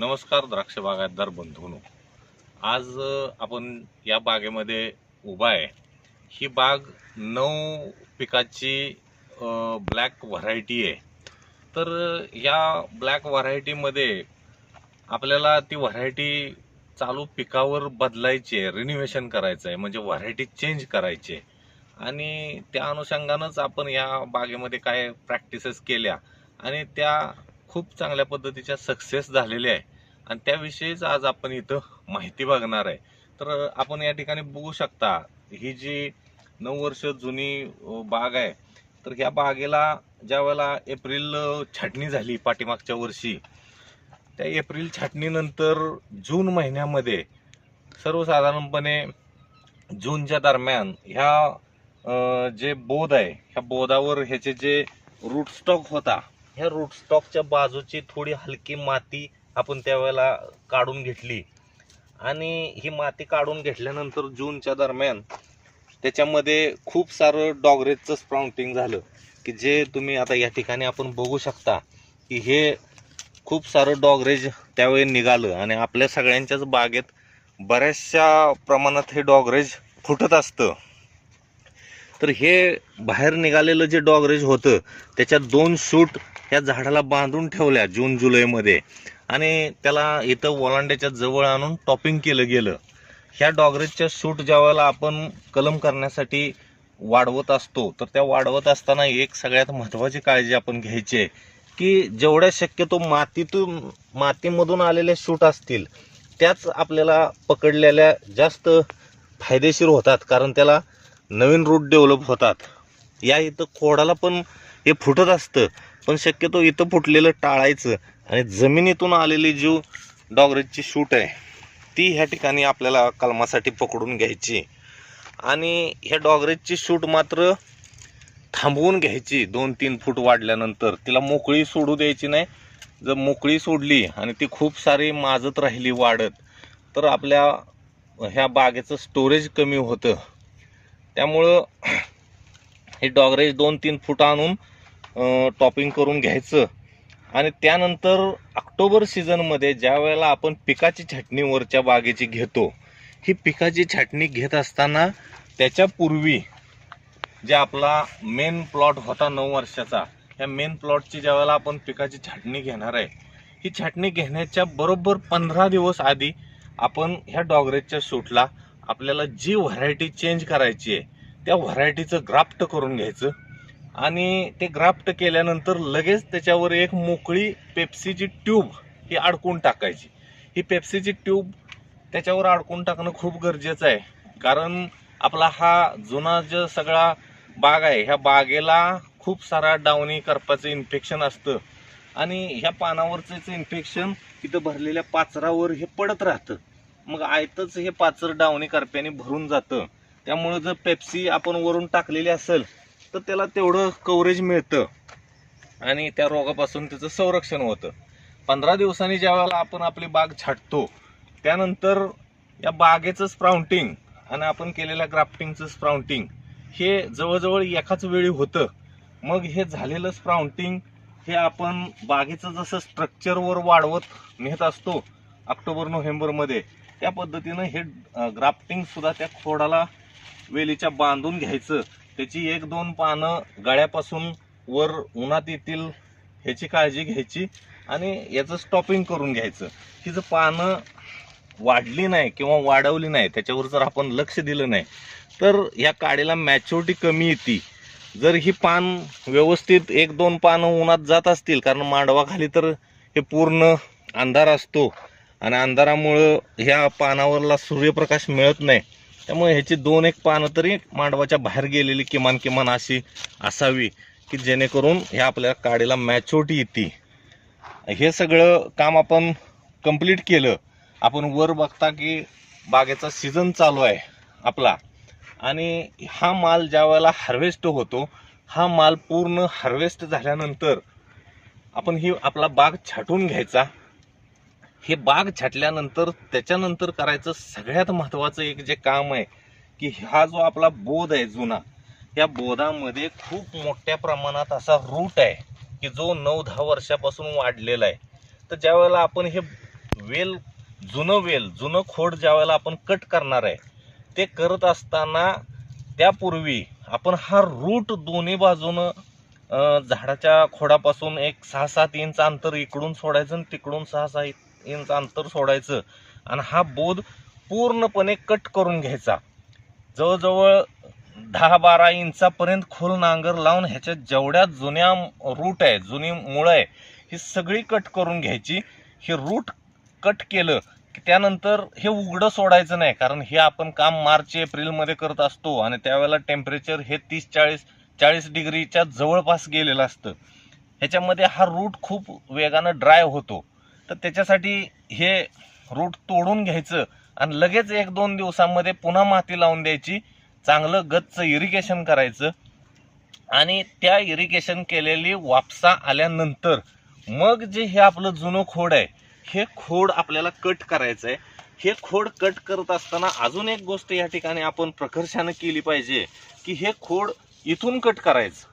नमस्कार द्राक्ष बागायतदार बंधूनो. आज आपण या बागेमध्ये उभा आहे. ही बाग नऊ पिकाची ब्लॅक व्हरायटी आहे. तर या ब्लॅक व्हरायटीमध्ये आपल्याला ती व्हरायटी चालू पिकावर बदलायची आहे रिनिव्हेशन करायचं आहे म्हणजे व्हरायटी चेंज करायची आहे. आणि त्या अनुषंगानंच आपण या बागेमध्ये काय प्रॅक्टिसेस केल्या आणि त्या खूप चांगल्या पद्धतीच्या सक्सेस झालेल्या आहे. आणि त्याविषयीच आज आपण इथं माहिती बघणार आहे. तर आपण या ठिकाणी बघू शकता ही जी नऊ वर्ष जुनी बाग आहे तर ह्या बागेला ज्या वेळेला एप्रिल छाटणी झाली पाठीमागच्या वर्षी त्या एप्रिल छाटणीनंतर जून महिन्यामध्ये सर्वसाधारणपणे जूनच्या दरम्यान ह्या जे बोध आहे ह्या बोधावर ह्याचे जे रूटस्टॉक होता ह्या रूटस्टॉकच्या बाजूची थोडी हलकी माती आपण त्यावेळेला काढून घेतली. आणि ही माती काढून घेतल्यानंतर जूनच्या दरम्यान त्याच्यामध्ये खूप सारं डॉगरेजचं स्प्राउंटिंग झालं. की जे तुम्ही आता या ठिकाणी आपण बघू शकता की हे खूप सारं डॉगरेज त्यावेळी निघालं आणि आपल्या सगळ्यांच्याच बागेत बऱ्याचशा प्रमाणात हे डॉगरेज फुटत असतं. तर हे बाहेर निघालेलं जे डॉगरेज होतं त्याच्यात दोन शूट ह्या झाडाला बांधून ठेवल्या जून जुलैमध्ये. आणि त्याला इथं ओलांड्याच्या जवळ आणून टॉपिंग केलं गेलं. ह्या डॉगरेजच्या शूट ज्या वेळेला आपण कलम करण्यासाठी वाढवत असतो तर त्या वाढवत असताना एक सगळ्यात महत्त्वाची काळजी आपण घ्यायची आहे की जेवढ्या शक्यतो मातीतून मातीमधून आलेले शूट असतील त्याच आपल्याला पकडलेल्या जास्त फायदेशीर होतात. कारण त्याला नवीन रूट डेव्हलप होतात. या इथं खोडाला पण हे फुटत असतं. पण शक्यतो इथं फुटलेलं टाळायचं. आणि जमिनीतून आलेली जी डॉगरेजची शूट आहे. ती ह्या ठिकाणी आपल्याला कलमासाठी पकडून घ्यायची. आणि ह्या डॉगरेजची शूट मात्र थांबवून घ्यायची. दोन तीन फूट वाढल्यानंतर. तिला मोकळी सोडू द्यायची नाही. जर मोकळी सोडली आणि ती खूप सारी माजत राहिली वाढत तर आपल्या ह्या बागेचं स्टोरेज कमी होतं. त्यामुळं हे डॉगरेज दोन तीन फूट आणून टॉपिंग करून घ्यायचं. आणि त्यानंतर ऑक्टोबर सीझनमध्ये ज्या वेळेला आपण पिकाची छाटणी वरच्या बागेची घेतो ही पिकाची छाटणी घेत असताना त्याच्यापूर्वी जे आपला मेन प्लॉट होता नऊ वर्षाचा ह्या मेन प्लॉटची ज्या वेळेला आपण पिकाची छाटणी घेणार आहे ही छाटणी घेण्याच्या बरोबर पंधरा दिवस आधी आपण ह्या डॉगरेजच्या शूटला आपल्याला जी व्हरायटी चेंज करायची आहे त्या व्हरायटीचं ग्राफ्ट करून घ्यायचं. आणि ते ग्राफ्ट केल्यानंतर लगेच त्याच्यावर एक मोकळी पेप्सीची ट्यूब ही अडकून टाकायची. ही पेप्सीची ट्यूब त्याच्यावर अडकून टाकणं खूप गरजेचं आहे. कारण आपला हा जुना जो सगळा बाग आहे ह्या बागेला खूप सारा डावणी करपाचं इन्फेक्शन असतं. आणि ह्या पानावरचं इन्फेक्शन इथं भरलेल्या पाचरावर हे पडत राहतं. मग आयतच हे पाचर डावणी करप्याने भरून जातं. त्यामुळं जर पेप्सी आपण वरून टाकलेली असेल तर त्याला तेवढं कव्हरेज मिळतं. आणि त्या रोगापासून त्याचं संरक्षण होतं. पंधरा दिवसांनी ज्या वेळेला आपण आपली बाग छाटतो त्यानंतर या बागेचं स्प्राउंटिंग आणि आपण केलेल्या ग्राफ्टिंगचं स्प्राउंटिंग हे जवळजवळ एकाच वेळी होतं. मग हे झालेलं स्प्राउंटिंग हे आपण बागेचं जसं स्ट्रक्चरवर वाढवत नेत असतो ऑक्टोबर नोव्हेंबरमध्ये त्या पद्धतीनं हे ग्राफ्टिंग सुद्धा त्या खोडाला वेलीच्या बांधून घ्यायचं. त्याची एक दोन पानं गळ्यापासून वर उन्हात येतील ह्याची काळजी घ्यायची आणि याचं स्टॉपिंग करून घ्यायचं. ही जर पानं वाढली नाही किंवा वाढवली नाही त्याच्यावर जर आपण लक्ष दिलं नाही तर या काडीला मॅच्युरिटी कमी येते. जर ही पान व्यवस्थित एक दोन पानं उन्हात जात असतील कारण मांडवाखाली तर हे पूर्ण अंधार असतो आणि अंधारामुळं ह्या पानावरला सूर्यप्रकाश मिळत नाही. त्यामुळे ह्याची दोन एक पानं तरी मांडवाच्या बाहेर गेलेली किमान किमान अशी असावी की जेणेकरून ह्या आपल्या काडीला मॅच्युरिटी येते. हे सगळं काम आपण कंप्लीट केलं. आपण वर बघता की बागेचा सीझन चालू आहे आपला. आणि हा माल ज्या वेळेला हार्वेस्ट होतो हा माल पूर्ण हार्वेस्ट झाल्यानंतर आपण ही आपला बाग छाटून घ्यायचा. हे बाग छाटल्यानंतर त्याच्यानंतर करायचं सगळ्यात महत्त्वाचं एक जे काम आहे की हा जो आपला बोध आहे जुना या बोधामध्ये खूप मोठ्या प्रमाणात असा रूट आहे की जो नऊ दहा वर्षापासून वाढलेला आहे. तर ज्या वेळेला आपण हे वेल जुनं वेल जुनं खोड ज्या वेळेला आपण कट करणार आहे ते करत असताना त्यापूर्वी आपण हा रूट दोन्ही बाजूनं झाडाच्या खोडापासून एक सहा सात इंच अंतर इकडून सोडायचं आणि तिकडून सहा सहा इंच अंतर सोडायचं आणि हा बोध पूर्णपणे कट करून घ्यायचा. जवळजवळ दहा बारा इंचापर्यंत खोल नांगर लावून ह्याच्या जेवढ्या जुन्या रूट आहे जुनी मुळं आहे ही सगळी कट करून घ्यायची. हे रूट कट केलं की त्यानंतर हे उघडं सोडायचं नाही कारण हे आपण काम मार्च एप्रिलमध्ये करत असतो आणि त्यावेळेला टेम्परेचर हे तीस चाळीस चाळीस डिग्रीच्या जवळपास गेलेलं असतं. ह्याच्यामध्ये हा रूट खूप वेगानं ड्राय होतो. तर त्याच्यासाठी हे रूट तोडून घ्यायचं आणि लगेच एक दोन दिवसांमध्ये पुन्हा माती लावून द्यायची. चांगलं गच्च इरिगेशन करायचं. आणि त्या इरिगेशन केलेली वापसा आल्यानंतर मग जे हे आपलं जुनं खोड आहे हे खोड आपल्याला कट करायचं आहे हे खोड कट करत असताना अजून एक गोष्ट या ठिकाणी आपण प्रकर्षानं केली पाहिजे की हे खोड इथून कट करायचं.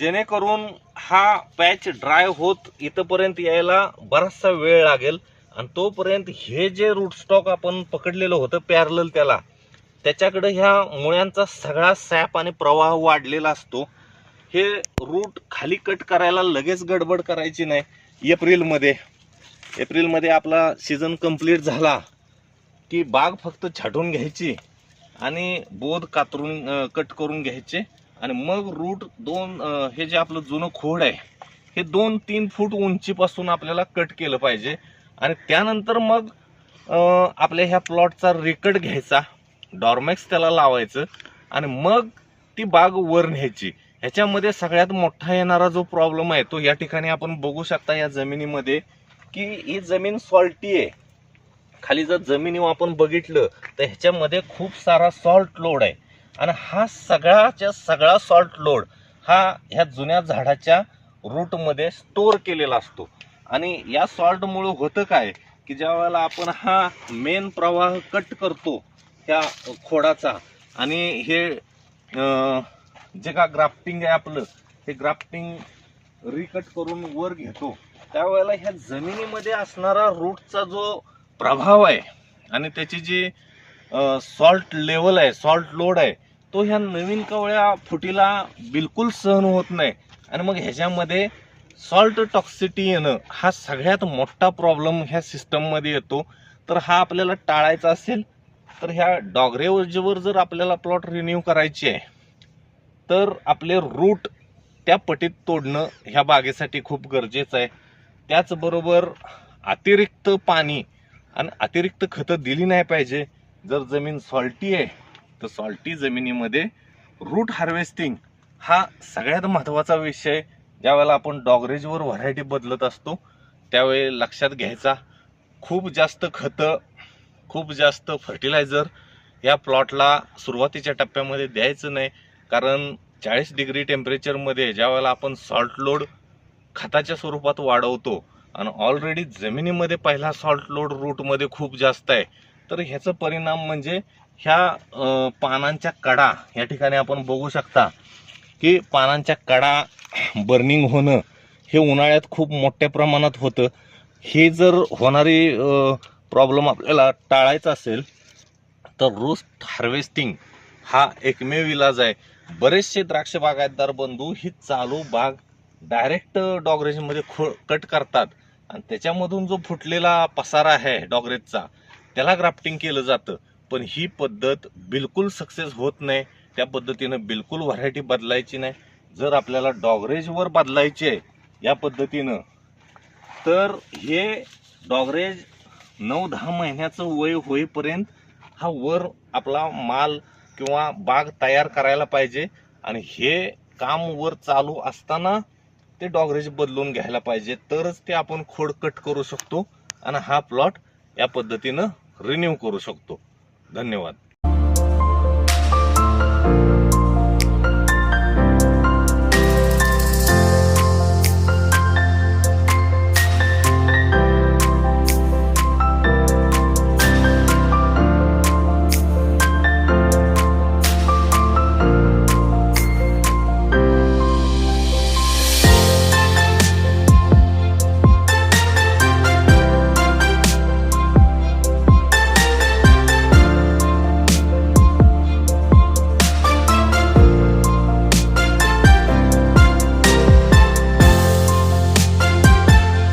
जेणेकरून हा पॅच ड्राय होत इथंपर्यंत यायला बराचसा वेळ लागेल. आणि तोपर्यंत हे जे रूटस्टॉक आपण पकडलेलं होतं पॅरल त्याला त्याच्याकडे ह्या मुळ्यांचा सगळा सॅप आणि प्रवाह वाढलेला असतो. हे रूट खाली कट करायला लगेच गडबड करायची नाही. एप्रिलमध्ये एप्रिलमध्ये आपला सीझन कंप्लीट झाला की बाग फक्त छाटून घ्यायची आणि बोध कातरून कट करून घ्यायचे. आणि मग रूट दोन हे जे आपलं जुनं खोड आहे हे दोन तीन फूट उंचीपासून आपल्याला कट केलं पाहिजे. आणि त्यानंतर मग आपल्या ह्या प्लॉटचा रेकट घ्यायचा. डॉर्मॅक्स त्याला लावायचं. आणि मग ती बाग वर न्यायची. ह्याच्यामध्ये सगळ्यात मोठा येणारा जो प्रॉब्लेम आहे तो या ठिकाणी आपण बघू शकता या जमिनीमध्ये की ही जमीन सॉल्टी आहे. खाली जर जमिनीवर आपण बघितलं तर ह्याच्यामध्ये खूप सारा सॉल्ट लोड आहे. आणि हा सगळ्याच्या सगळा सॉल्ट लोड हा ह्या जुन्या झाडाच्या रूटमध्ये स्टोअर केलेला असतो. आणि या सॉल्टमुळं होतं काय? की ज्या वेळेला आपण हा मेन प्रवाह कट करतो त्या खोडाचा आणि हे जे का ग्राफ्टिंग आहे आपलं हे ग्राफ्टिंग रिकट करून वर घेतो. त्यावेळेला ह्या जमिनीमध्ये असणारा रूटचा जो प्रभाव आहे आणि त्याची जी सॉल्ट लेवल आहे सॉल्ट लोड आहे. तो ह्या नवीन कवळ्या फुटीला बिलकुल सहन होत नाही. आणि मग ह्याच्यामध्ये सॉल्ट टॉक्सिटी येणं हा सगळ्यात मोठा प्रॉब्लेम ह्या सिस्टममध्ये येतो. तर हा आपल्याला टाळायचा असेल तर ह्या डॉगरेवरजीवर जर आपल्याला प्लॉट रिन्यू करायची आहे तर आपले रूट त्या पटीत तोडणं ह्या बागेसाठी खूप गरजेचं आहे. त्याचबरोबर अतिरिक्त पाणी आणि अतिरिक्त खतं दिली नाही पाहिजे. जर जमीन सॉल्टी आहे तर सॉल्टी जमिनीमध्ये रूट हार्वेस्टिंग हा सगळ्यात महत्त्वाचा विषय ज्यावेळेला आपण डॉगरेजवर व्हरायटी बदलत असतो त्यावेळी लक्षात घ्यायचा खूप जास्त खतं खूप जास्त फर्टिलायझर या प्लॉटला सुरुवातीच्या टप्प्यामध्ये द्यायचं नाही. कारण चाळीस डिग्री टेम्परेचरमध्ये ज्यावेळेला आपण सॉल्ट लोड खताच्या स्वरूपात वाढवतो आणि ऑलरेडी जमिनीमध्ये पहिला सॉल्ट लोड रूटमध्ये खूप जास्त आहे तर ह्याचा परिणाम म्हणजे ह्या पानांच्या कडा या ठिकाणी आपण बघू शकता की पानांच्या कडा बर्निंग होणं हे उन्हाळ्यात खूप मोठ्या प्रमाणात होतं. हे जर होणारी प्रॉब्लेम आपल्याला टाळायचा असेल तर रोस्ट हार्वेस्टिंग हा एकमेव इलाज आहे. बरेचसे द्राक्ष बागायतदार बंधू ही चालू बाग डायरेक्ट डॉगरेजमध्ये खो कट करतात. आणि त्याच्यामधून जो फुटलेला पसारा आहे डॉगरेजचा त्याला ग्राफ्टिंग केलं जातं. पण ही पद्धत बिलकुल सक्सेस होत नाही. त्या पद्धतीनं बिलकुल व्हरायटी बदलायची नाही. जर आपल्याला डॉगरेजवर बदलायची आहे या पद्धतीनं तर हे डॉगरेज नऊ दहा महिन्याचं वय होईपर्यंत हा वर आपला माल किंवा बाग तयार करायला पाहिजे. आणि हे काम वर चालू असताना ते डॉगरेज बदलून घ्यायला पाहिजे. तरच ते आपण खोड कट करू शकतो. आणि हा प्लॉट या पद्धतीनं रिन्यू करू शकतो. धन्यवाद.